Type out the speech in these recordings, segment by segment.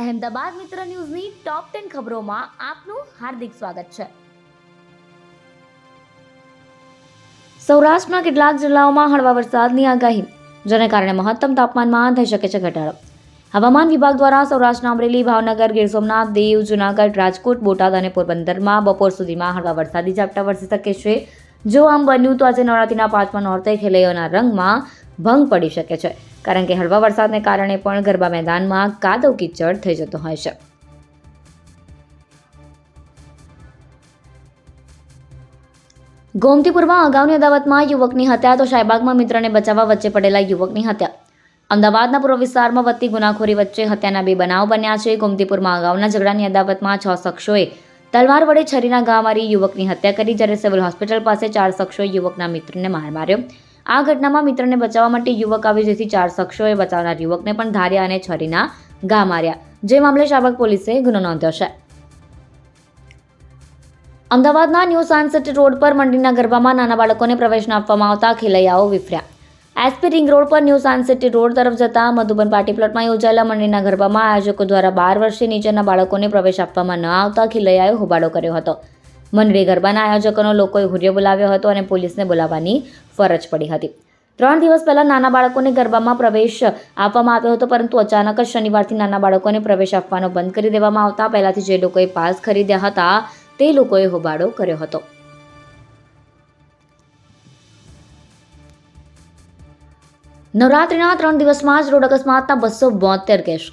અહેમદાબાદ મિત્ર ન્યૂઝની top ten ખબરોમાં આપનું હાર્દિક સ્વાગત છે. સૌરાષ્ટ્રના કેટલાક જિલ્લાઓમાં હળવા વરસાદની આગાહી. જેને કારણે મહત્તમ તાપમાનમાં થઈ શકે છે ઘટાડો. હવામાન વિભાગ દ્વારા સૌરાષ્ટ્રના અમરેલી, ભાવનગર, ગીર સોમનાથ, દીવ, જુનાગઢ, રાજકોટ, બોટાદ અને પોરબંદરમાં બપોર સુધીમાં હળવા વરસાદી ઝાપટા વરસી શકે છે. જો આમ બન્યું તો આજે નવરાત્રીના પાંચમા નોરતે ખેલૈયાઓના રંગમાં ભંગ પડી શકે છે. કારણ કે હળવા વરસાદને કારણે પણ ગરબા મેદાનમાં કાદવ કીચડ થઈ જતો હોય છે. ગોમતીપુરમાં અગાઉની અદાવતમાં યુવકની હત્યા, તો શાહીબાગમાં મિત્રને બચાવવા વચ્ચે પડેલા યુવકની હત્યા. અમદાવાદના પૂર્વ વિસ્તારમાં વધતી ગુનાખોરી વચ્ચે હત્યાના બે બનાવ બન્યા છે. ગોમતીપુરમાં અગાઉના ઝઘડાની અદાવતમાં છ શખ્સોએ તલવાર વડે છરીના ઘા મારી યુવકની હત્યા કરી, જ્યારે સિવિલ હોસ્પિટલ પાસે ચાર શખ્સોએ યુવકના મિત્રને માર માર્યો. આ ઘટનામાં મિત્રને બચાવવા માટે યુવક આવ્યો જેથી ચાર શખ્સોએ બચાવનાર યુવકને પણ ધાર્યા અને છરીના ઘા માર્યા. જે મામલે શાબક પોલીસે ગુનો નોંધ્યો છે. અમદાવાદના ન્યૂ સાયન્સ સિટી રોડ પર મંડીના ગરબામાં નાના બાળકોને પ્રવેશ આપવામાં આવતા ખેલૈયાઓ વિફર્યા. એસપી રિંગ રોડ પર ન્યૂ સાયન્સ સિટી રોડ તરફ જતા મધુબન પાર્ટી પ્લોટમાં યોજાયેલા મંડીના ગરબામાં આયોજકો દ્વારા બાર વર્ષથી નીચેના બાળકોને પ્રવેશ આપવામાં ન આવતા ખેલૈયાએ હોબાળો કર્યો હતો. મંડળી ગરબાના આયોજકોનો લોકોએ હુર્યો બોલાવ્યો હતો અને પોલીસને બોલાવવાની ફરજ પડી હતી. ત્રણ દિવસ પહેલાં નાના બાળકોને ગરબામાં પ્રવેશ આપવામાં આવ્યો હતો, પરંતુ અચાનક જ શનિવારથી નાના બાળકોને પ્રવેશ આપવાનો બંધ કરી દેવામાં આવતા પહેલાંથી જે લોકોએ પાસ ખરીદ્યા હતા, તે લોકોએ હોબાળો કર્યો હતો. નવરાત્રિના ત્રણ દિવસમાં જ રોડ અકસ્માતના બસો બોતેર કેસ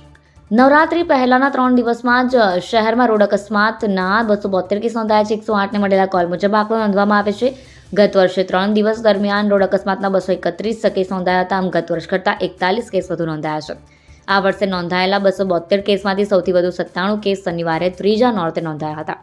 નવરાત્રિ પહેલાના ત્રણ દિવસમાં જ શહેરમાં રોડ અકસ્માતના બસો બોતેર કેસ નોંધાયા છે એકસો આઠને મળેલા કોલ મુજબ આંકડો નોંધવામાં આવે છે. ગત વર્ષે ત્રણ દિવસ દરમિયાન રોડ અકસ્માતના બસો એકત્રીસ કેસ નોંધાયા હતા. આમ ગત વર્ષ કરતાં એકતાલીસ કેસ વધુ નોંધાયા છે. આ વર્ષે નોંધાયેલા બસો બોતેર કેસમાંથી સૌથી વધુ સત્તાણું કેસ શનિવારે ત્રીજા નોર્તે નોંધાયા હતા.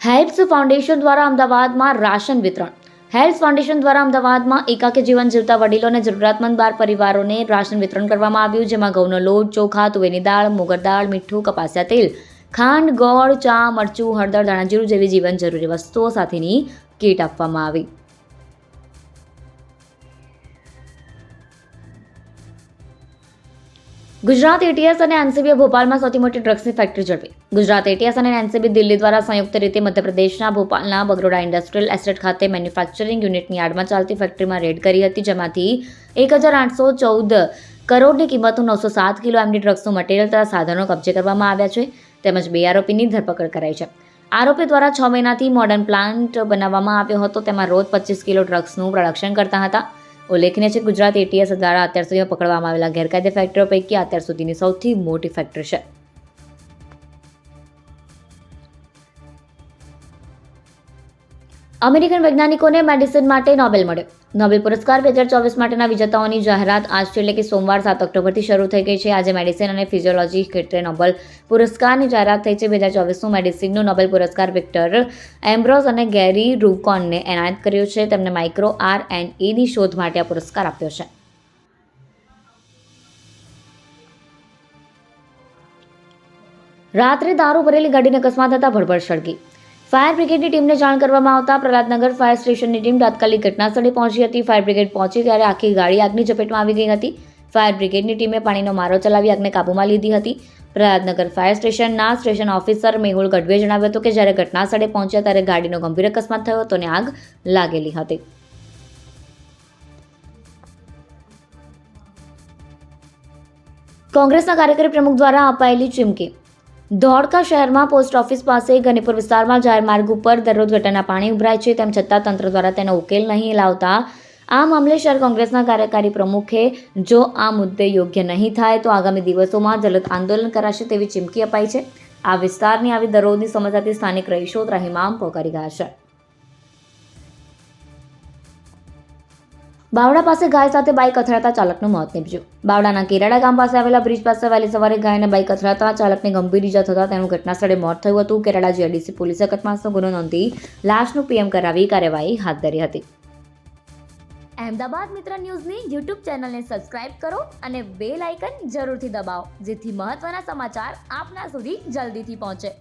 હેલ્પ્સ ફાઉન્ડેશન દ્વારા અમદાવાદમાં રાશન વિતરણ. હેલ્પ્સ ફાઉન્ડેશન દ્વારા અમદાવાદમાં એકાકી જીવન જીવતા વડીલો અને જરૂરિયાતમંદ બાર પરિવારોને રાશન વિતરણ કરવામાં આવ્યું, જેમાં ઘઉંનો લોટ, ચોખા, તુવેરની દાળ, મુગર દાળ, મીઠું, કપાસિયા તેલ, ખાંડ, ગોળ, ચા, મરચું, હળદર ધાણાજીરું જેવી જીવન જરૂરી વસ્તુઓ સાથેની કીટ આપવામાં આવી. ગુજરાત એટીએસ અને એનસીબીએ ભોપાલમાં સૌથી મોટી ડ્રગ્સની ફેક્ટરી ઝડપી. ગુજરાત એટીએસ અને એનસીબી દિલ્હી દ્વારા સંયુક્ત રીતે મધ્યપ્રદેશના ભોપાલના બગરોડા ઇન્ડસ્ટ્રીયલ એસ્ટેટ ખાતે મેન્યુફેક્ચરિંગ યુનિટની યાર્ડમાં ચાલતી ફેક્ટરીમાં રેડ કરી હતી, જેમાંથી એક હજાર આઠસો ચૌદ કરોડની કિંમતનું નવસો સાત કિલો એમની ડ્રગ્સનું મટીરિયલ તથા સાધનો કબજે કરવામાં આવ્યા છે, તેમજ બે આરોપીની ધરપકડ કરાઈ છે. આરોપી દ્વારા છ મહિનાથી મોડર્ન પ્લાન્ટ બનાવવામાં આવ્યો હતો, તેમાં રોજ પચીસ કિલો ડ્રગ્સનું પ્રોડક્શન કરતા હતા. ઉલ્લેખનીય છે ગુજરાત એટીએસ દ્વારા અત્યાર સુધીમાં પકડવામાં આવેલા ગેરકાયદે ફેક્ટરીઓ પૈકી અત્યાર સુધીની સૌથી મોટી ફેક્ટરી છે. અમેરિકન વૈજ્ઞાનિકોને મેડિસિન માટે નોબેલ મળ્યો. નોબેલ પુરસ્કાર બે હજાર ચોવીસ માટેના વિજેતાઓની જાહેરાત આજથી એટલે કે સોમવાર સાત ઓક્ટોબરથી શરૂ થઈ ગઈ છે. આજે મેડિસિન અને ફિઝિયોલોજી ક્ષેત્રે નોબેલ પુરસ્કારની જાહેરાત થઈ છે. બે હજાર ચોવીસનું મેડિસિનનું નોબેલ પુરસ્કાર વિક્ટર એમ્બ્રોઝ અને ગેરી રૂકોનને એનાયત કર્યો છે. તેમને માઇક્રો આર એન એની શોધ માટે આ પુરસ્કાર આપ્યો છે. રાત્રે દારૂ ભરેલી ગાડીને અકસ્માત થતાં ભડભડ સળગી. ફાયર બ્રિગેડની ટીમને જાણ કરવામાં આવતા પ્રહલાદનગર ફાયર સ્ટેશનની ટીમ તાત્કાલિક ઘટનાસ્થળે પહોંચી હતી. ફાયર બ્રિગેડ પહોંચી ત્યારે આખી ગાડી આગની ઝપેટમાં આવી ગઈ હતી. ફાયર બ્રિગેડની ટીમે પાણીનો મારો ચલાવી આગને કાબૂમાં લીધી હતી. પ્રહલાદનગર ફાયર સ્ટેશનના સ્ટેશન ઓફિસર મેહુલ ગઢવીએ જણાવ્યું હતું કે જ્યારે ઘટનાસ્થળે પહોંચ્યા ત્યારે ગાડીનો ગંભીર અકસ્માત થયો હતો અને આગ લાગેલી હતી. કોંગ્રેસના કાર્યકારી પ્રમુખ દ્વારા અપાયેલી ચીમકી ધોળકા શહેરમાં પોસ્ટ ઓફિસ પાસે ગનીપુર વિસ્તારમાં જાહેર માર્ગ ઉપર દરરોજ ગટરના પાણી ઉભરાય છે, તેમ છતાં તંત્ર દ્વારા તેનો ઉકેલ નહીં લાવતા આ મામલે શહેર કોંગ્રેસના કાર્યકારી પ્રમુખે જો આ મુદ્દે યોગ્ય નહીં થાય તો આગામી દિવસોમાં જલદ આંદોલન કરાશે તેવી ચીમકી અપાઈ છે. આ વિસ્તારની આવી દરરોજની સમસ્યાથી સ્થાનિક રહીશો ત્રાહિમામ પોકારી ગયા છે. બાવડા પાસે ગાય સાથે બાઇક અથડાતા ચાલકનું મોત નીપજ્યું. બાવડાના કેરાડા ગામ પાસે આવેલા બ્રિજ પાસે વહેલી સવારે ગાયને બાઇક અથડાતા ચાલકને ગંભીર ઇજા થતાં તેનું ઘટનાસ્થળે મોત થયું હતું. કેરાડા જીઆરડીસી પોલીસે અકસ્માતનો ગુનો નોંધી લાશનું પીએમ કરાવી કાર્યવાહી હાથ ધરી હતી. અહેમદાબાદ મિત્ર ન્યૂઝની યુટ્યુબ ચેનલને સબસ્ક્રાઇબ કરો અને બેલ આઇકન જરૂરથી દબાવો, જેથી મહત્વના સમાચાર આપના સુધી જલ્દીથી પહોંચે.